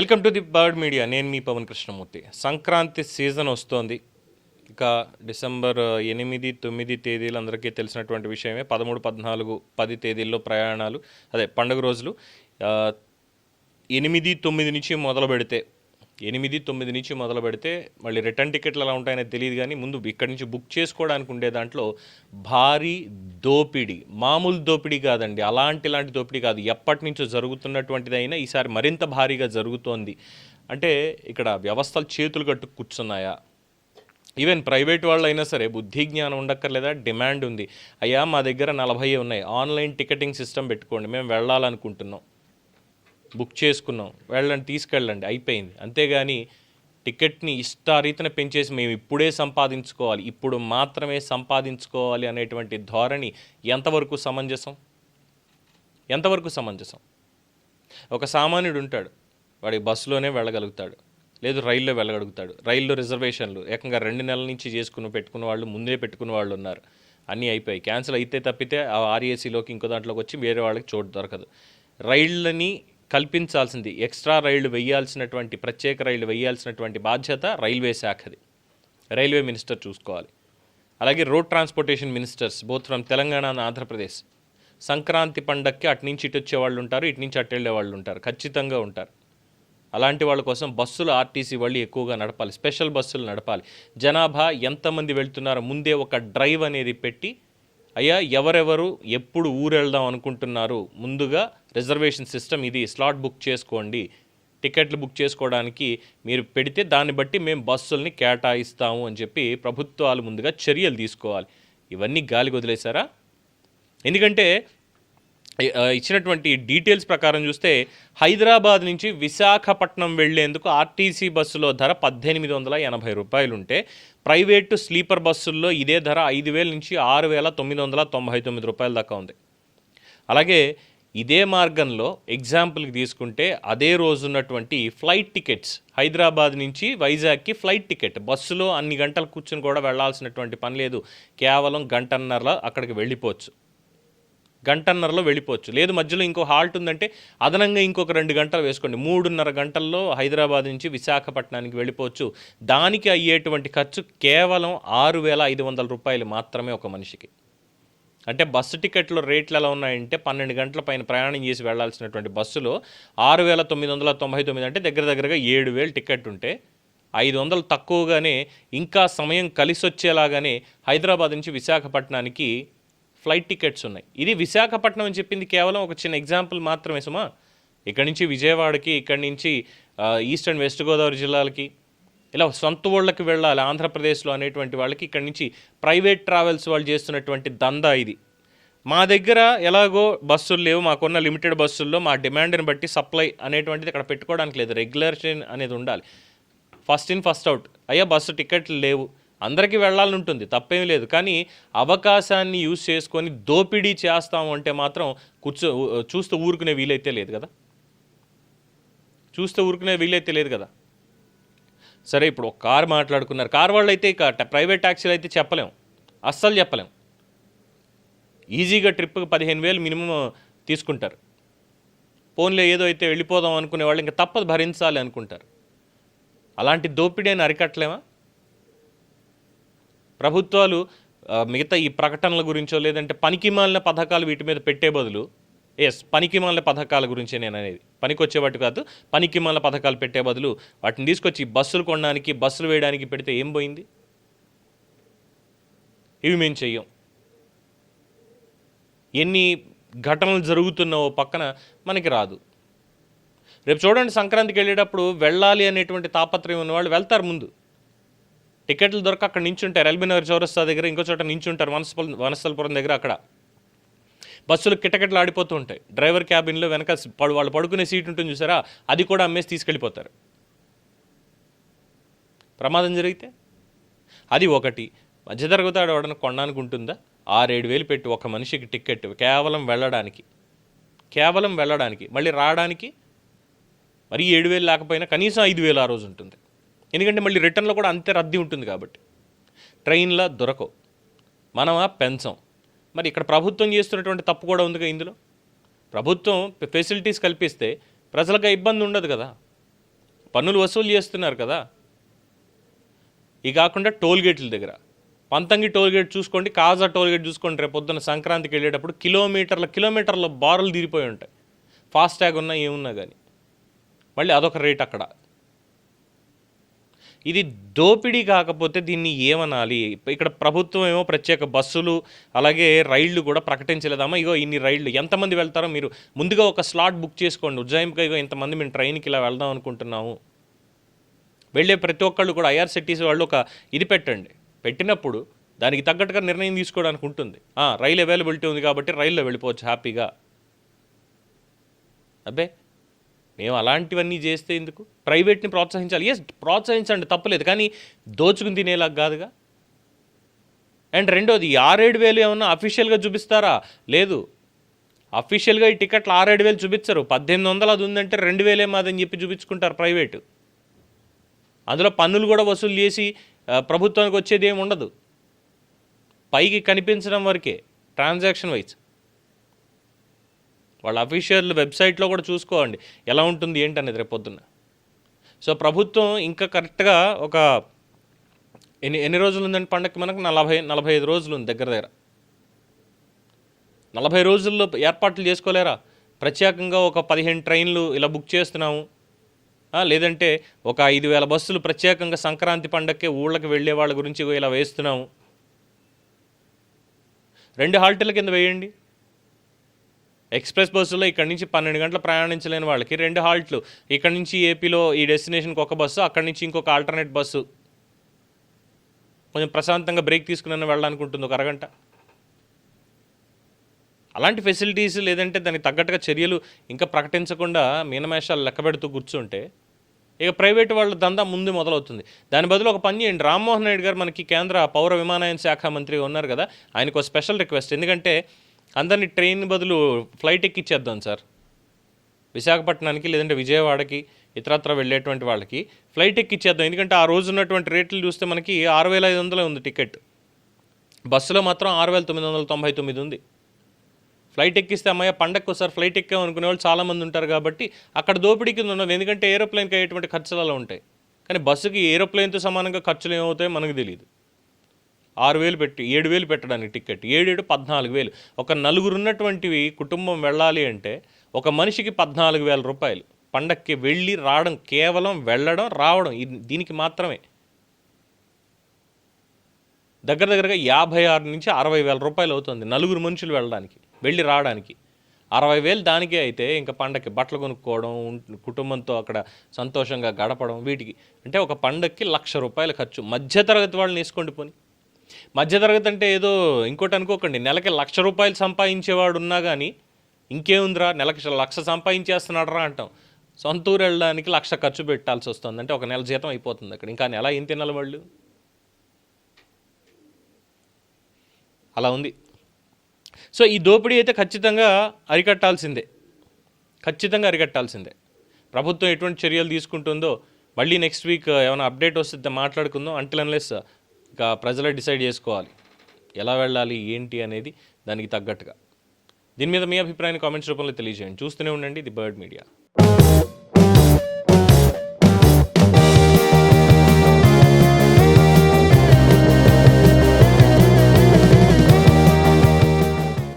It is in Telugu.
Welcome to the bird media. నేను మీ పవన్ కృష్ణమూర్తి. సంక్రాంతి సీజన్ వస్తోంది. ఇక డిసెంబర్ ఎనిమిది తొమ్మిది తేదీలు అందరికీ తెలిసినటువంటి విషయమే. పదమూడు పద్నాలుగు పది తేదీల్లో ప్రయాణాలు అదే పండుగ రోజులు. ఎనిమిది తొమ్మిది నుంచి మొదలు పెడితే ఎనిమిది తొమ్మిది నుంచి మొదలు పెడితే మళ్ళీ రిటర్న్ టికెట్లు ఎలా ఉంటాయనే తెలియదు కానీ ముందు ఇక్కడి నుంచి బుక్ చేసుకోవడానికి ఉండే దాంట్లో భారీ దోపిడీ మామూలు దోపిడీ కాదండి. అలాంటి ఇలాంటి దోపిడీ కాదు. ఎప్పటి నుంచో జరుగుతున్నటువంటిది అయినా ఈసారి మరింత భారీగా జరుగుతోంది. అంటే ఇక్కడ వ్యవస్థలు చేతులు కట్టు కూర్చున్నాయా? ఈవెన్ ప్రైవేట్ వాళ్ళు అయినా సరే బుద్ధి జ్ఞానం ఉండక్కర్లేదా? డిమాండ్ ఉంది. అయ్యా మా దగ్గర నలభై ఉన్నాయి. ఆన్లైన్ టికెటింగ్ సిస్టమ్ పెట్టుకోండి. మేము వెళ్ళాలనుకుంటున్నాం. బుక్ చేసుకున్నాం. వెళ్ళండి తీసుకెళ్ళండి. అయిపోయింది. అంతేగాని టికెట్ని ఇష్టారీతన పెంచేసి మేము ఇప్పుడే సంపాదించుకోవాలి. ఇప్పుడు మాత్రమే సంపాదించుకోవాలి అనేటువంటి ధోరణి ఎంతవరకు సమంజసం? ఎంతవరకు సమంజసం? ఒక సామాన్యుడు ఉంటాడు. వాడి బస్సులోనే వెళ్ళగలుగుతాడు. లేదు రైల్లో వెళ్ళగలుగుతాడు. రైల్లో రిజర్వేషన్లు ఏకంగా రెండు నెలల నుంచి చేసుకుని పెట్టుకున్న వాళ్ళు ముందే పెట్టుకున్న వాళ్ళు ఉన్నారు. అన్నీ అయిపోయాయి. క్యాన్సిల్ అయితే తప్పితే ఆ ఆర్ఏసీలోకి ఇంకో దాంట్లోకి వచ్చి వేరే వాళ్ళకి చోటు దొరకదు. రైళ్ళని కల్పించాల్సింది. ఎక్స్ట్రా రైళ్ళు వేయాల్సినటువంటి ప్రత్యేక రైళ్ళు వేయాల్సినటువంటి బాధ్యత రైల్వే శాఖది. రైల్వే మినిస్టర్ చూసుకోవాలి. అలాగే road transportation ministers both from Telangana and Andhra Pradesh. Sankranti పండక్కి అటు నుంచి ఇటు వచ్చే వాళ్ళు ఉంటారు ఇటు నుంచి అటు వెళ్ళే వాళ్ళు ఉంటారు ఖచ్చితంగా ఉంటారు. అలాంటి వాళ్ళ కోసం బస్సులు ఆర్టీసీ వాళ్ళు ఎక్కువగా నడపాలి స్పెషల్ బస్సులు నడపాలి. జనాభా ఎంతమంది వెళ్తున్నారో ముందే ఒక డ్రైవ్ అనేది పెట్టి అయ్యా ఎవరెవరు ఎప్పుడు ఊరు వెళ్దాం అనుకుంటున్నారు ముందుగా రిజర్వేషన్ సిస్టమ్ ఇది. స్లాట్ బుక్ చేసుకోండి. టికెట్లు బుక్ చేసుకోవడానికి మీరు పెడితే దాన్ని బట్టి మేము బస్సుల్ని కేటాయిస్తాము అని చెప్పి ప్రభుత్వాలు ముందుగా చర్యలు తీసుకోవాలి. ఇవన్నీ గాలికి వదిలేశారా? ఎందుకంటే ఇచ్చినటువంటి డీటెయిల్స్ ప్రకారం చూస్తే హైదరాబాద్ నుంచి విశాఖపట్నం వెళ్ళేందుకు ఆర్టీసీ బస్సులో ధర పద్దెనిమిది వందల ఎనభై రూపాయలు ఉంటే ప్రైవేటు స్లీపర్ బస్సుల్లో ఇదే ధర ఐదు వేల నుంచి ఆరు వేల తొమ్మిది వందల తొంభై తొమ్మిది రూపాయల దాకా ఉంది. అలాగే ఇదే మార్గంలో ఎగ్జాంపుల్కి తీసుకుంటే అదే రోజు ఉన్నటువంటి ఫ్లైట్ టికెట్స్ హైదరాబాద్ నుంచి వైజాగ్కి ఫ్లైట్ టికెట్. బస్సులో అన్ని గంటలు కూర్చుని కూడా వెళ్ళాల్సినటువంటి పని లేదు. కేవలం గంటన్నరలో అక్కడికి వెళ్ళిపోవచ్చు. గంటన్నరలో వెళ్ళిపోవచ్చు. లేదు మధ్యలో ఇంకో హాల్ట్ ఉందంటే అదనంగా ఇంకొక రెండు గంటలు వేసుకోండి. మూడున్నర గంటల్లో హైదరాబాద్ నుంచి విశాఖపట్నానికి వెళ్ళిపోవచ్చు. దానికి అయ్యేటువంటి ఖర్చు కేవలం ఆరు వేల ఐదు వందల రూపాయలు మాత్రమే ఒక మనిషికి. అంటే బస్సు టికెట్లు రేట్లు ఎలా ఉన్నాయంటే పన్నెండు గంటల పైన ప్రయాణం చేసి వెళ్ళాల్సినటువంటి బస్సులో ఆరు వేల తొమ్మిది వందల తొంభై తొమ్మిది అంటే దగ్గర దగ్గరగా ఏడు వేలు టికెట్ ఉంటే ఐదు వందలు తక్కువగానే ఇంకా సమయం కలిసి వచ్చేలాగానే హైదరాబాద్ నుంచి విశాఖపట్నానికి ఫ్లైట్ టికెట్స్ ఉన్నాయి. ఇది విశాఖపట్నం అని చెప్పింది కేవలం ఒక చిన్న ఎగ్జాంపుల్ మాత్రమే సుమా. ఇక్కడి నుంచి విజయవాడకి ఇక్కడి నుంచి ఈస్ట్ అండ్ వెస్ట్ గోదావరి జిల్లాలకి ఇలా సొంత ఊళ్ళకి వెళ్ళాలి ఆంధ్రప్రదేశ్లో అనేటువంటి వాళ్ళకి ఇక్కడి నుంచి ప్రైవేట్ ట్రావెల్స్ వాళ్ళు చేస్తున్నటువంటి దందా ఇది. మా దగ్గర ఎలాగో బస్సులు లేవు మాకున్న లిమిటెడ్ బస్సుల్లో మా డిమాండ్ని బట్టి సప్లై అనేటువంటిది ఇక్కడ పెట్టుకోవడానికి లేదు రెగ్యులర్ ట్రైన్ అనేది ఉండాలి. First in first out. అయ్యా బస్సు టికెట్లు లేవు. అందరికీ వెళ్ళాలని ఉంటుంది తప్పేం లేదు. కానీ అవకాశాన్ని యూజ్ చేసుకొని దోపిడీ చేస్తాము అంటే మాత్రం కూర్చో చూస్తూ ఊరుకునే వీలైతే లేదు కదా. చూస్తూ ఊరుకునే వీలైతే లేదు కదా. సరే ఇప్పుడు ఒక కార్ మాట్లాడుకున్నారు. కార్ వాళ్ళు అయితే ఇక ట- ప్రైవేట్ ట్యాక్సీలు అయితే చెప్పలేం అస్సలు చెప్పలేం ఈజీగా ట్రిప్కి పదిహేను వేలు మినిమం తీసుకుంటారు. ఫోన్లో ఏదో అయితే వెళ్ళిపోదాం అనుకునే వాళ్ళు ఇంకా తప్పదు భరించాలి అనుకుంటారు. అలాంటి దోపిడీని అరికట్టలేమా? ప్రభుత్వాలు మిగతా ఈ ప్రకటనల గురించో లేదంటే పనికిమాలిన పథకాలు వీటి మీద పెట్టే బదులు ఎస్ పనికిమాల పథకాల గురించి నేను అనేది. పనికొచ్చే వాటి కాదు పనికిమాల పథకాలు పెట్టే బదులు వాటిని తీసుకొచ్చి బస్సులు కొనడానికి బస్సులు వేయడానికి పెడితే ఏం పోయింది? ఇవి మేము చెయ్యం. ఎన్ని ఘటనలు జరుగుతున్నావో పక్కన మనకి రాదు. రేపు చూడండి సంక్రాంతికి వెళ్ళేటప్పుడు వెళ్ళాలి అనేటువంటి తాపత్రయం ఉన్నవాళ్ళు వెళ్తారు ముందు. టికెట్లు దొరక అక్కడ నించుంటారు. ఎల్బీనగర్ చౌరస్తా దగ్గర ఇంకో చోట నించుంటారు వనస్థల వనస్థలపురం దగ్గర అక్కడ. బస్సులు కిటకిటలు ఆడిపోతూ ఉంటాయి. డ్రైవర్ క్యాబిన్లో వెనక పడు వాళ్ళు పడుకునే సీట్ ఉంటుంది చూసారా? అది కూడా అమ్మేసి తీసుకెళ్ళిపోతారు. ప్రమాదం జరిగితే? అది ఒకటి. మధ్యతరగతి వాడు కొనడానికి ఉంటుందా? ఆరేడు వేలు పెట్టి ఒక మనిషికి టికెట్ కేవలం వెళ్ళడానికి. కేవలం వెళ్ళడానికి. మళ్ళీ రావడానికి మరి ఏడు వేలు లేకపోయినా కనీసం ఐదు వేలు ఆ రోజు ఉంటుంది. ఎందుకంటే మళ్ళీ రిటర్న్లో కూడా అంతే రద్దీ ఉంటుంది కాబట్టి. ట్రైన్లో దొరకవు. మనమా పెంచం. మరి ఇక్కడ ప్రభుత్వం చేస్తున్నటువంటి తప్పు కూడా ఉందిగా ఇందులో? ప్రభుత్వం ఫెసిలిటీస్ కల్పిస్తే ప్రజలకు ఇబ్బంది ఉండదు కదా. పన్నులు వసూలు చేస్తున్నారు కదా. ఇవి కాకుండా టోల్గేట్ల దగ్గర. పంతంగి టోల్గేట్ చూసుకోండి కాజా టోల్గేట్ చూసుకోండి రేపు పొద్దున్న సంక్రాంతికి వెళ్ళేటప్పుడు కిలోమీటర్ల కిలోమీటర్ల బారులు తీరిపోయి ఉంటాయి. ఫాస్ట్ ట్యాగ్ ఉన్నా ఏమున్నా కానీ మళ్ళీ అదొక రేట్ అక్కడ. ఇది దోపిడీ కాకపోతే దీన్ని ఏమనాలి? ఇక్కడ ప్రభుత్వం ఏమో ప్రత్యేక బస్సులు అలాగే రైళ్ళు కూడా ప్రకటించలేదమ్మా. ఇగో ఇన్ని రైళ్ళు. ఎంతమంది వెళ్తారో మీరు ముందుగా ఒక స్లాట్ బుక్ చేసుకోండి. ఉజ్జాయింపుగా ఇగో ఇంతమంది మేము ట్రైన్కి ఇలా వెళ్దాం అనుకుంటున్నాము. వెళ్ళే ప్రతి ఒక్కళ్ళు కూడా ఐఆర్సిటీసీ వాళ్ళు ఒక ఇది పెట్టండి. పెట్టినప్పుడు దానికి తగ్గట్టుగా నిర్ణయం తీసుకోవడానికి ఉంటుంది. రైలు అవైలబిలిటీ ఉంది కాబట్టి రైల్లో వెళ్ళిపోవచ్చు హ్యాపీగా. అబ్బే మేము అలాంటివన్నీ చేస్తే ఎందుకు? ప్రైవేట్ని ప్రోత్సహించాలి. ఎస్ ప్రోత్సహించండి తప్పలేదు. కానీ దోచుకుని తినేలాగా కాదుగా? అండ్ రెండోది ఆరేడు వేలు ఏమన్నా అఫీషియల్గా చూపిస్తారా? లేదు. అఫీషియల్గా ఈ టికెట్లు ఆరేడు వేలు చూపించరు. పద్దెనిమిది వందలు అది ఉందంటే రెండు వేలే మాదని చెప్పి చూపించుకుంటారు ప్రైవేటు. అందులో పన్నులు కూడా వసూలు చేసి ప్రభుత్వానికి వచ్చేది ఏమి ఉండదు. పైకి కనిపించడం వరకే ట్రాన్సాక్షన్ వైజ్ వాళ్ళ అఫీషియల్ వెబ్సైట్లో కూడా చూసుకోండి ఎలా ఉంటుంది ఏంటి అనేది రేపు పొద్దున్న. సో ప్రభుత్వం ఇంకా కరెక్ట్గా ఒక ఎన్ని ఎన్ని రోజులు ఉందండి పండగకి మనకు? నలభై నలభై ఐదు రోజులు ఉంది దగ్గర దగ్గర. నలభై రోజుల్లో ఏర్పాట్లు చేసుకోలేరా? ప్రత్యేకంగా ఒక పదిహేను ట్రైన్లు ఇలా బుక్ చేస్తున్నాము. లేదంటే ఒక ఐదు వేల బస్సులు ప్రత్యేకంగా సంక్రాంతి పండగకే ఊళ్ళకి వెళ్ళే వాళ్ళ గురించి ఇలా వేస్తున్నాము. రెండు హాల్టీల కింద వేయండి. ఎక్స్ప్రెస్ బస్సులో ఇక్కడ నుంచి పన్నెండు గంటలు ప్రయాణించలేని వాళ్ళకి రెండు హాల్ట్లు. ఇక్కడ నుంచి ఏపీలో ఈ డెస్టినేషన్కి ఒక బస్సు అక్కడి నుంచి ఇంకొక ఆల్టర్నేట్ బస్సు. కొంచెం ప్రశాంతంగా బ్రేక్ తీసుకుని వెళ్ళాలనుకుంటుంది ఒక అరగంట. అలాంటి ఫెసిలిటీస్ లేదంటే దానికి తగ్గట్టుగా చర్యలు ఇంకా ప్రకటించకుండా మీనమేషాలు లెక్క పెడుతూ కూర్చుంటే ఇక ప్రైవేట్ వాళ్ళ దందా ముందు మొదలవుతుంది. దాని బదులు ఒక పని చేయండి. రామ్మోహన్ నాయుడు గారు మనకి కేంద్ర పౌర విమానయాన శాఖ మంత్రి ఉన్నారు కదా ఆయనకు ఒక స్పెషల్ రిక్వెస్ట్. ఎందుకంటే అందరినీ ట్రైన్ బదులు ఫ్లైట్ ఎక్కిచ్చేద్దాం సార్. విశాఖపట్నానికి లేదంటే విజయవాడకి ఇతరత్ర వెళ్ళేటువంటి వాళ్ళకి ఫ్లైట్ ఎక్కిచ్చేద్దాం. ఎందుకంటే ఆ రోజు ఉన్నటువంటి రేట్లు చూస్తే మనకి ఆరు వేల ఐదు వందలే ఉంది టికెట్. బస్సులో మాత్రం ఆరు వేల తొమ్మిది వందల తొంభై తొమ్మిది ఉంది. ఫ్లైట్ ఎక్కిస్తే అమ్మయ్య పండగకు ఒకసారి ఫ్లైట్ ఎక్కాం అనుకునే వాళ్ళు చాలామంది ఉంటారు కాబట్టి అక్కడ దోపిడీ కింద ఉన్నది. ఎందుకంటే ఏరోప్లేన్కి అయ్యేటువంటి ఖర్చులు అలా ఉంటాయి. కానీ బస్సుకి ఏరోప్లేన్తో సమానంగా ఖర్చులు ఏమవుతాయో మనకు తెలియదు ఆరు వేలు పెట్టి ఏడు వేలు పెట్టడానికి టికెట్ ఏడేడు పద్నాలుగు వేలు. ఒక నలుగురు ఉన్నటువంటివి కుటుంబం వెళ్ళాలి అంటే ఒక మనిషికి పద్నాలుగు వేల రూపాయలు. పండక్కి వెళ్ళి రావడం కేవలం వెళ్ళడం రావడం దీనికి మాత్రమే. దగ్గర దగ్గరగా యాభై ఆరు నుంచి అరవై వేల రూపాయలు అవుతుంది నలుగురు మనుషులు వెళ్ళడానికి వెళ్ళి రావడానికి. అరవై వేలు దానికే అయితే ఇంకా పండక్కి బట్టలు కొనుక్కోవడం కుటుంబంతో అక్కడ సంతోషంగా గడపడం వీటికి. అంటే ఒక పండక్కి లక్ష రూపాయల ఖర్చు. మధ్యతరగతి వాళ్ళని వేసుకోండి పోని. మధ్యతరగతి అంటే ఏదో ఇంకోటి అనుకోకండి. నెలకి లక్ష రూపాయలు సంపాదించేవాడు ఉన్నా కానీ ఇంకేముందిరా నెలకి లక్ష సంపాదించేస్తున్నాడు రా అంటాం. సొంత ఊరు వెళ్ళడానికి లక్ష ఖర్చు పెట్టాల్సి వస్తుంది. అంటే ఒక నెల జీతం అయిపోతుంది అక్కడ. ఇంకా నెల ఏం తినాలి వాళ్ళు? అలా ఉంది. సో ఈ దోపిడీ అయితే ఖచ్చితంగా అరికట్టాల్సిందే. ఖచ్చితంగా అరికట్టాల్సిందే. ప్రభుత్వం ఎటువంటి చర్యలు తీసుకుంటుందో మళ్ళీ నెక్స్ట్ వీక్ ఏమైనా అప్డేట్ వస్తే మాట్లాడుకుందాం. అంటిల్ అన్లెస్ ఇక ప్రజలే డిసైడ్ చేసుకోవాలి. ఎలా వెళ్ళాలి ఏంటి అనేది దానికి తగ్గట్టుగా. దీని మీద మీ అభిప్రాయాన్ని కామెంట్స్ రూపంలో తెలియజేయండి. చూస్తూనే ఉండండి ది బర్డ్ మీడియా.